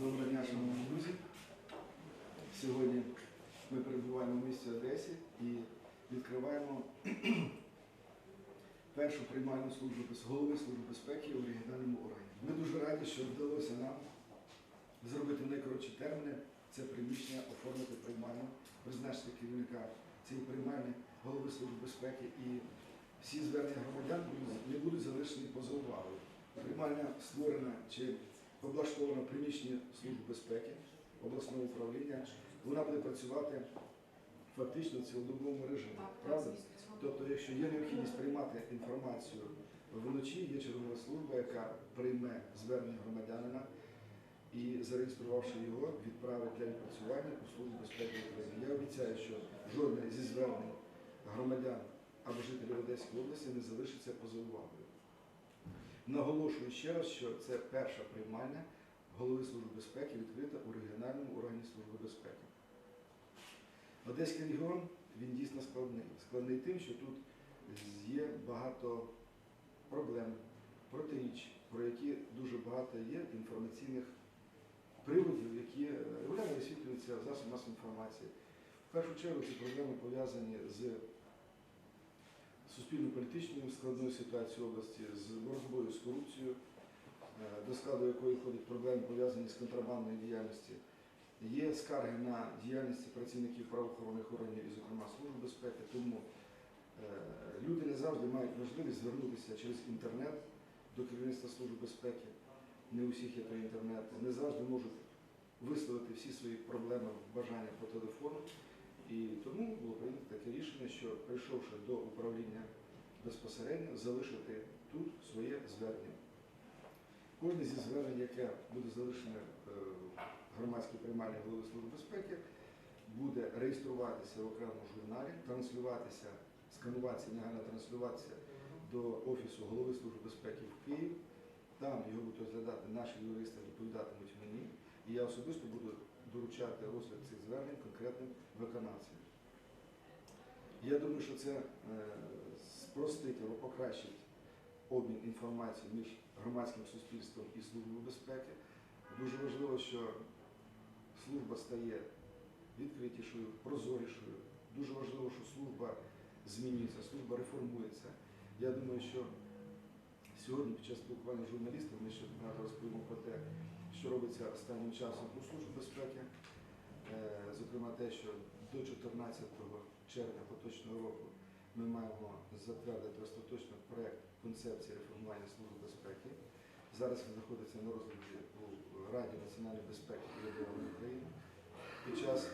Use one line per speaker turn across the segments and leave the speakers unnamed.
Доброго дня, шановні друзі. Сьогодні ми перебуваємо в місті Одесі і відкриваємо першу приймальну службу голови Служби безпеки у регіональному органі. Ми дуже раді, що вдалося нам зробити в найкоротші терміни це приміщення, оформити приймальну, призначити керівника цієї приймальні голови Служби безпеки і всі звернення громадян не будуть залишені поза увагою. Приймальня створена чи облаштована в приміщенні Служби безпеки обласного управління. Вона буде працювати фактично в цілодобовому режимі. Правда? Тобто, якщо є необхідність приймати інформацію вночі, є чергова служба, яка прийме звернення громадянина і, зареєструвавши його, відправить для відпрацювання у Службу безпеки України. Я обіцяю, що жодне зі звернень громадян або жителів Одеської області не залишиться поза увагою. Наголошую ще раз, що це перша приймальня голови Служби безпеки відкрита у регіональному органі Служби безпеки. Одеський регіон він дійсно складний. Складний тим, що тут є багато проблем, протиріч, про які дуже багато є інформаційних приводів, які е, регулярно висвітлюються в засобах масової інформації. В першу чергу ці проблеми пов'язані з суспільно-політичною складною ситуацією області, з боротьбою корупцією, е, до складу якої входять проблеми пов'язані з контрабандною діяльністю. Є скарги на діяльність працівників правоохоронних органів, і, зокрема, Служби безпеки, тому е, люди не завжди мають можливість звернутися через інтернет до керівництва Служби безпеки. Не у всіх є той інтернет, не завжди можуть висловити всі свої проблеми, бажання по телефону. І тому було прийнято таке рішення, що прийшовши до управління безпосередньо, залишити тут своє звернення. Кожне зі звернень, яке буде залишене е, в громадській приймальній голови Служби безпеки, буде реєструватися в окремому журналі, транслюватися, скануватися, негайно транслюватися до Офісу голови Служби безпеки в Київ. Там його будуть розглядати наші юристи, доповідатимуть мені. І я особисто буду доручати розгляд цих звернень конкретним виконавцям. Я думаю, що це е, спростить або покращить обмін інформацією між громадським суспільством і Службою безпеки. Дуже важливо, що служба стає відкритішою, прозорішою. Дуже важливо, що служба змінюється, служба реформується. Я думаю, що сьогодні під час спілкування з журналістами ми ще розповімо про те, що робиться останнім часом у Службі безпеки. Е, Зокрема, те, що до 14 червня поточного року ми маємо затвердити остаточно проєкт концепції реформування Служби безпеки. Зараз він знаходиться на розгляді у Раді національної безпеки і оборони України. Під час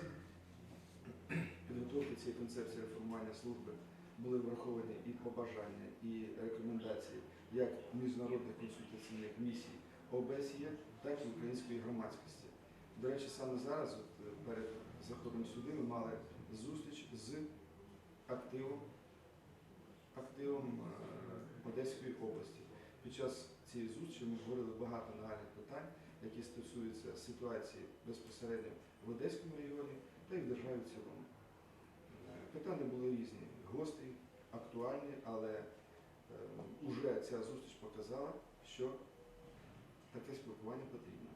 підготовки цієї концепції реформування служби були враховані і побажання, і рекомендації як міжнародних консультаційних місій ОБСЄ, так і української громадськості. До речі, саме зараз, от, перед заходом сюди, ми мали зустріч з активом, активом е, Одеської області. Під час цієї зустрічі ми говорили багато нагальних питань, які стосуються ситуації безпосередньо в Одеському регіоні та й в державі в цілому. Е, Питання були різні, гострі, актуальні, але е, уже ця зустріч показала, що таке спілкування потрібно.